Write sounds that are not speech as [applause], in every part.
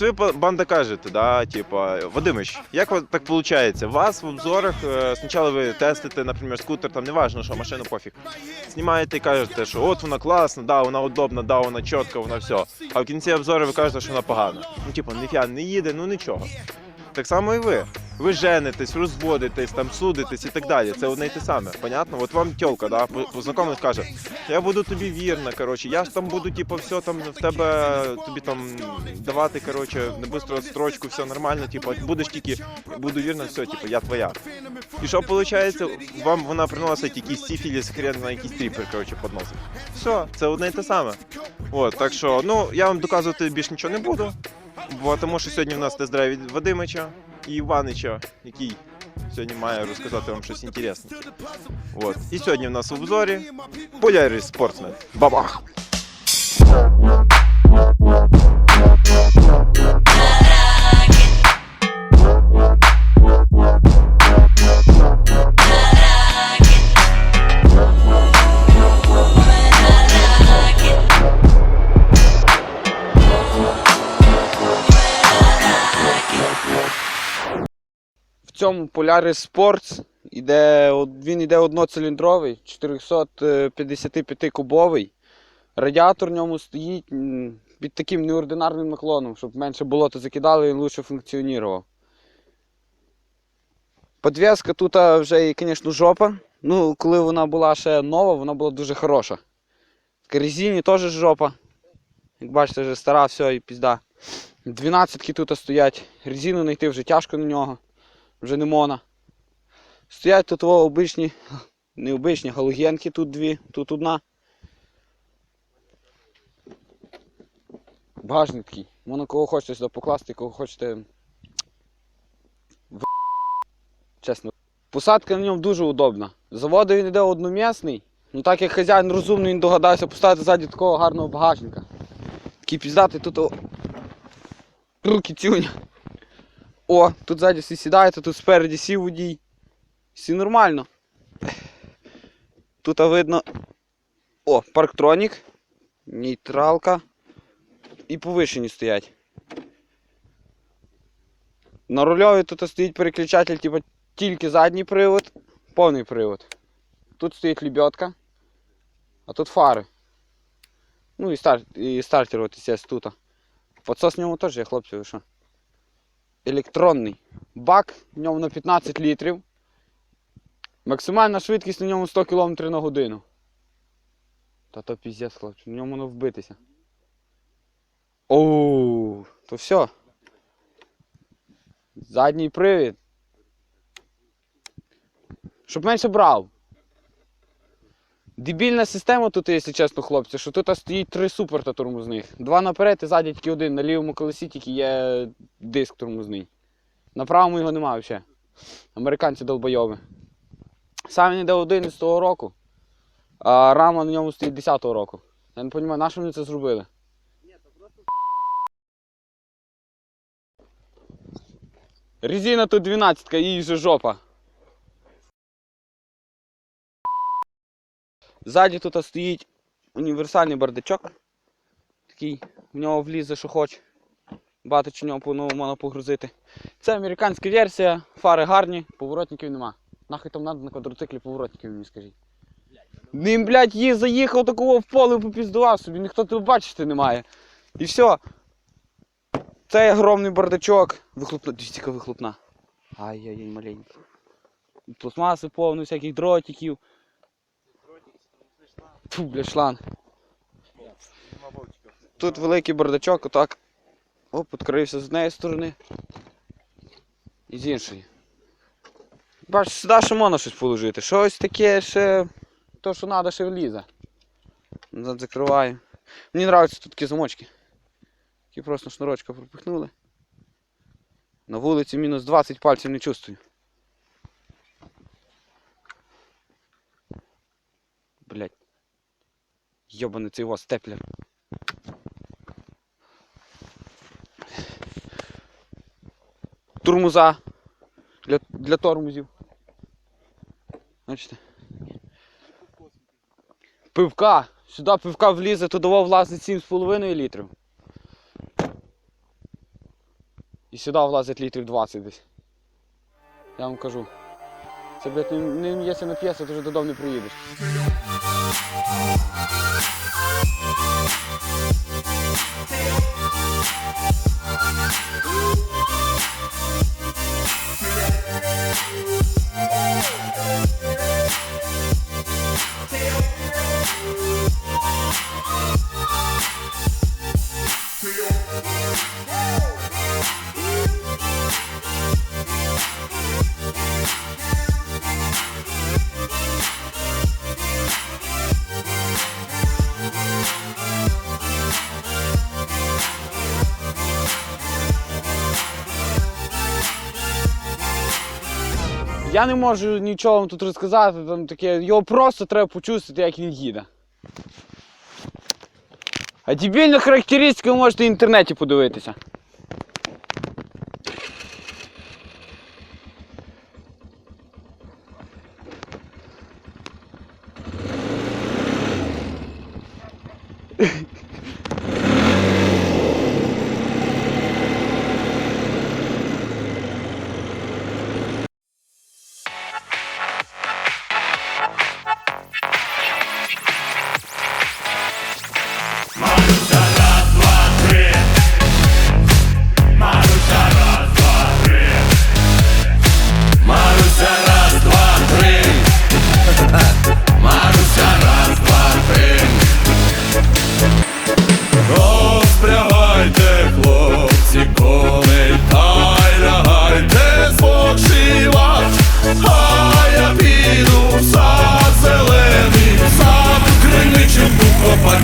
от ви па- банда кажете, да, типа, Вадимич, як так виходить? Вас в обзорах е, спочатку ви тестите, наприклад, скутер, там неважно, що машину пофіг. Знімаєте і кажете, що от вона класна, да, вона удобна, да, вона чітка, вона все. А в кінці обзору ви кажете, що вона погана. Ну, типу, ніфіга не їде, ну нічого. Так само і ви. Ви женитесь, розводитесь, там судитесь і так далі. Це одне й те саме. Понятно? От вам тьолка, да, по- познайомилась, каже, я буду тобі вірна, коротше, я ж там буду, типу, все там в тебе тобі там давати, коротше, не быстро строчку, все нормально, типу, будеш тільки буду вірна, все, типу, я твоя. І що виходить, вам вона приносить якийсь сіфіліс, хрен на якийсь тріпер, коротше, підносить. Все, це одне й те саме. От, так що, ну, я вам доказувати більш нічого не буду. Бо тому що сьогодні в нас тест-драйв від Вадимича і Іванича, який сьогодні має розказати вам щось інтересне. От. І сьогодні в нас в обзорі Polaris Sportsman. Бабах! Цьому Polaris Sports іде, він іде одноциліндровий, 455 кубовий. Радіатор в ньому стоїть під таким неординарним наклоном, щоб менше болото закидало і він лучше функціонував. Подвеска тут вже, звісно, жопа. Ну, коли вона була ще нова, вона була дуже хороша. Резині теж жопа. Як бачите, вже стара, все і пізда. Дванадцятки тут стоять. Резину знайти вже тяжко на нього. Вже не мона. Стоять тут обичні, [laughs] не обичні, галогенки тут дві, тут одна. Багажник такий. Можна кого хочете сюди покласти, кого хочете. в- Чесно. Посадка на ньому дуже удобна. Заводу він йде одномісний. Ну так як хазяїн розумний, він догадався поставити ззаді такого гарного багажника. Такий піздатий тут руки тюня. О, тут ззаді всі сідаєте, тут спереді сів водій. Всі нормально. Тут видно. О, парктронік, нейтралка і повишені стоять. На рульові тут стоїть переключатель, типу тільки задній привод, повний привод. Тут стоїть лебедка, а тут фари. Ну і, стар... і стартер, естественно, тут. Подсос в ньому теж є, хлопці, ви що? Електронний. Бак в ньому на 15 літрів. Максимальна швидкість на ньому 100 км на годину. Та то піздець, хлопці, в ньому воно вбитися. Оу, то все. Задній привід. Щоб менше брав. Дебільна система тут, якщо чесно, хлопці, що тут стоїть три суперта тормозних. Два наперед і ззаді тільки один. На лівому колесі тільки є диск тормозний. На правому його немає взагалі. Американці долбойови. Сам він йде 11-го року, а рама на ньому стоїть 10-го року. Я не розумію, на що вони це зробили? Резина тут 12-ка, їй вже жопа. Ззаді тут стоїть універсальний бардачок. Такий, в нього влізе, що хоче. Багато чи нього по-новому можна погрузити. Це американська версія, фари гарні, поворотників нема. Нахай там надо на квадроциклі поворотників мені скажіть. Ним, блядь, її заїхав такого в поле попіздував собі, ніхто тебе бачити не має. І все. Цей огромний бардачок. Вихлопна, дивіться, вихлопна. Ай-яй-яй, маленька. Пластмаси повно, всяких дротиків. Фу, бля, шланг. Тут великий бардачок, отак. Оп, відкрився з однієї сторони. І з іншої. Бачиш, сюди ще можна щось положити. Щось таке ще. То, що треба, ще влізе. Закриваю. Мені подобаються тут такі замочки. Які просто шнурочка пропихнули. На вулиці мінус 20 пальців не чувствую. Блять. Йобаний цей вас степлер. Турмуза для, для тормозів. Бачите? Пивка. Сюди пивка влізе, туди влазить 7,5 літрів. І сюди влазить літрів 20 десь. Я вам кажу. Це, блядь, не, не, якщо не п'єся, то вже додому не приїдеш. Я не можу нічого вам тут розказати, там таке, його просто треба почувствувати, як він їде. А дебільні характеристики ви можете в інтернеті подивитися.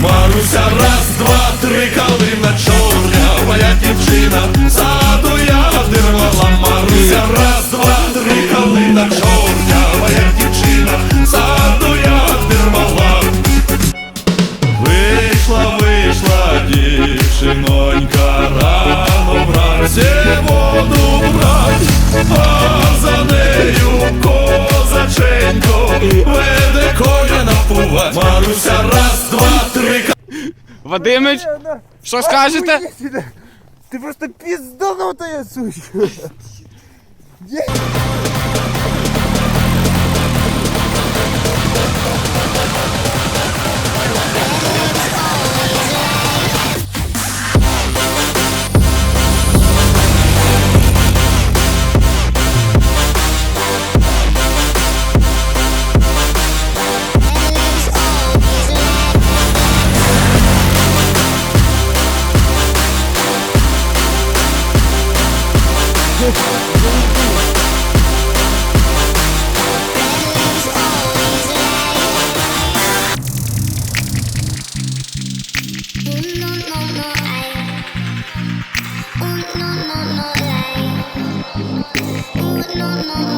Маруся, раз, два, три, калина чорня, Вадимич, що скажете? Ты просто пизданутая сучка.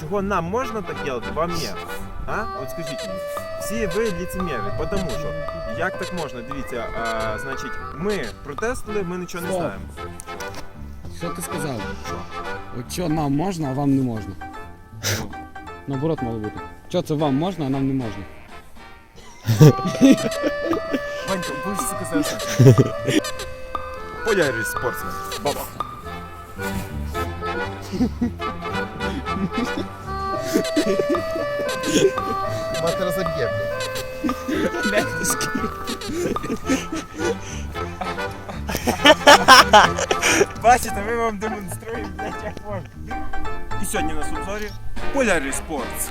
чого нам можна так робити, вам ні. А? От скажіть мені. Всі ви ліцеміри, тому що як так можна? Дивіться, а, значить, ми протестили, ми нічого не Стоп. знаємо. Що ти сказав? От що нам можна, а вам не можна. Наоборот мало бути. Що це вам можна, а нам не можна. Ванька, будеш сказати. Поляріс спортсмен. Баба. Мати розоб'є. [laughs] Бачите, ми вам демонструємо, блядь, як можна. І сьогодні на Субзорі Полярі Спортс.